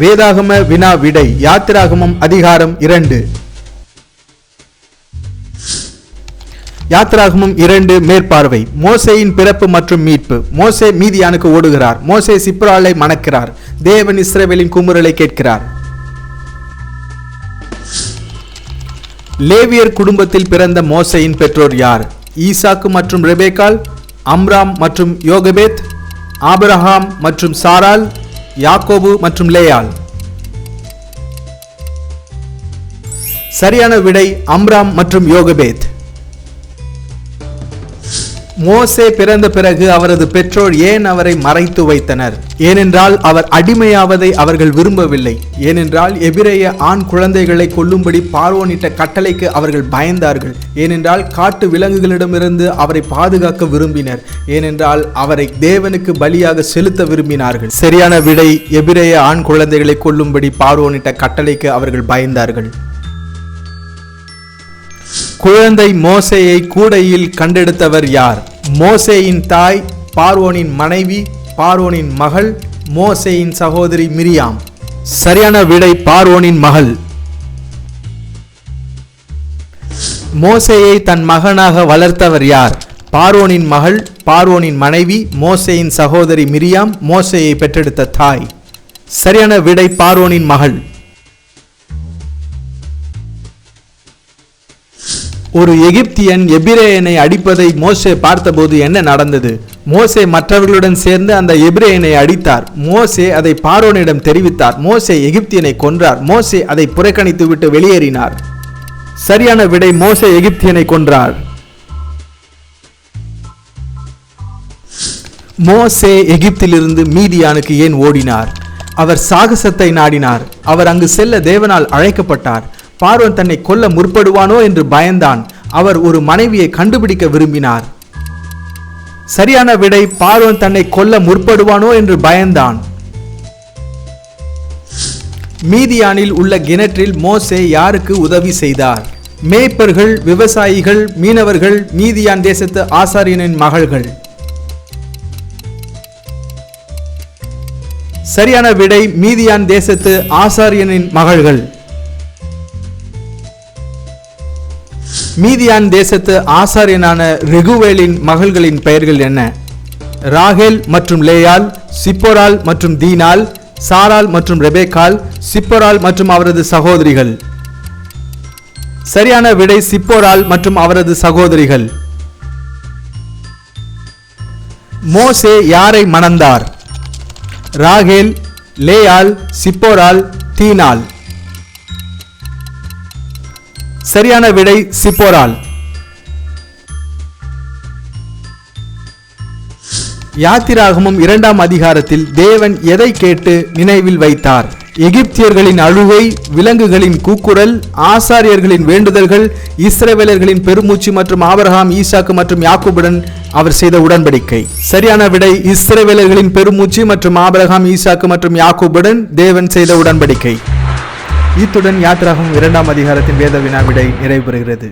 வேதாகம வினா விடை யாத்திராகமம் அதிகாரம் இரண்டு. யாத்திராகமம் இரண்டு மேற்பார்வை. மோசையின் பிறப்பு மற்றும் மீட்பு. மோசே மீதியானுக்கு ஓடுகிறார். மோசே சிப்ராலை மணக்கிறார். தேவன் இஸ்ரவேலின் குமுறலை கேட்கிறார். லேவியர் குடும்பத்தில் பிறந்த மோசையின் பெற்றோர் யார்? ஈசாக்கு மற்றும் ரெபேக்கால் அம்ராம் மற்றும் யோகபேத் ஆபிரஹாம் மற்றும் சாரால் யாக்கோபு மற்றும் லேயால் சரியான விடை அம்ராம் மற்றும் யோகபேத். மோசே பிறந்த பிறகு அவரது பெற்றோர் ஏன் அவரை மறைத்து வைத்தனர்? ஏனென்றால் அவர் அடிமையாவதை அவர்கள் விரும்பவில்லை. ஏனென்றால் எபிரேய ஆண் குழந்தைகளை கொல்லும்படி பார்வோனிட்ட கட்டளைக்கு அவர்கள் பயந்தார்கள். ஏனென்றால் காட்டு விலங்குகளிடமிருந்து அவரை பாதுகாக்க விரும்பினர். ஏனென்றால் அவரை தேவனுக்கு பலியாக செலுத்த விரும்பினார்கள். சரியான விடை எபிரேய ஆண் குழந்தைகளை கொல்லும்படி பார்வோனிட்ட கட்டளைக்கு அவர்கள் பயந்தார்கள். குழந்தை மோசையை கூடையில் கண்டெடுத்தவர் யார்? மோசேயின் தாய் பார்வோனின் மனைவி பார்வோனின் மகள் மோசேயின் சகோதரி மிரியாம். சரியான விடை பார்வோனின் மகள். மோசேயை தன் மகனாக வளர்த்தவர் யார்? பார்வோனின் மகள் பார்வோனின் மனைவி மோசேயின் சகோதரி மிரியாம் மோசேயை பெற்றெடுத்த தாய். சரியான விடை பார்வோனின் மகள். ஒரு எகிப்தியன் எபிரேயனை அடிப்பதை மோசே பார்த்தபோது என்ன நடந்தது? மோசே மற்றவர்களுடன் சேர்ந்து அந்த எபிரேயனை அடித்தார். மோசே அதை பாரோனிடம் தெரிவித்தார். மோசே எகிப்தியனை கொன்றார். மோசே அதை புறக்கணித்து விட்டு வெளியேறினார். சரியான விடை மோசே எகிப்தியனை கொன்றார். மோசே எகிப்திலிருந்து மீதியானுக்கு ஏன் ஓடினார்? அவர் சாகசத்தை நாடினார். அவர் அங்கு செல்ல தேவனால் அழைக்கப்பட்டார். பார்வன் தன்னை கொல்ல முற்படுவானோ என்று பயந்தான். அவர் ஒரு மனைவியை கண்டுபிடிக்க விரும்பினார். சரியான விடை பார்வன் தன்னை கொல்ல முற்படுவானோ என்று பயந்தான். மீதியானில் உள்ள கிணற்றில் மோசே யாருக்கு உதவி செய்தார்? மேய்ப்பர்கள் விவசாயிகள் மீனவர்கள் மீதியான் தேசத்து ஆசாரியனின் மகள்கள். சரியான விடை மீதியான் தேசத்து ஆசாரியனின் மகள்கள். மீதியான் தேசத்து ஆசாரியனான ரெகுவேலின் மகள்களின் பெயர்கள் என்ன? ராகேல் மற்றும் லேயால் சிப்போரால் மற்றும் தீனால் சாரால் மற்றும் ரெபேக்கால் சிப்போரால் மற்றும் அவரது சகோதரிகள். சரியான விடை சிப்போரால் மற்றும் அவரது சகோதரிகள். மோசே யாரை மணந்தார்? ராகேல் லேயால் சிப்போரால் தீனால் சரியான விடை சிப்போரால். யாத்திராகமும் இரண்டாம் அதிகாரத்தில் தேவன் எதை கேட்டு நினைவில் வைத்தார்? எகிப்தியர்களின் அழுகை விலங்குகளின் கூக்குரல் ஆசாரியர்களின் வேண்டுதல்கள் இஸ்ரேவேலர்களின் பெருமூச்சு மற்றும் ஆபரகாம் ஈசாக்கு மற்றும் யாக்குபுடன் அவர் செய்த உடன்படிக்கை. சரியான விடை இஸ்ரேவேலர்களின் பெருமூச்சு மற்றும் ஆபரகாம் ஈசாக்கு மற்றும் யாக்குபுடன் தேவன் செய்த உடன்படிக்கை. இத்துடன் யாத்திராகம் இரண்டாம் அதிகாரத்தின் வேத வினா விடை நிறைவு பெறுகிறது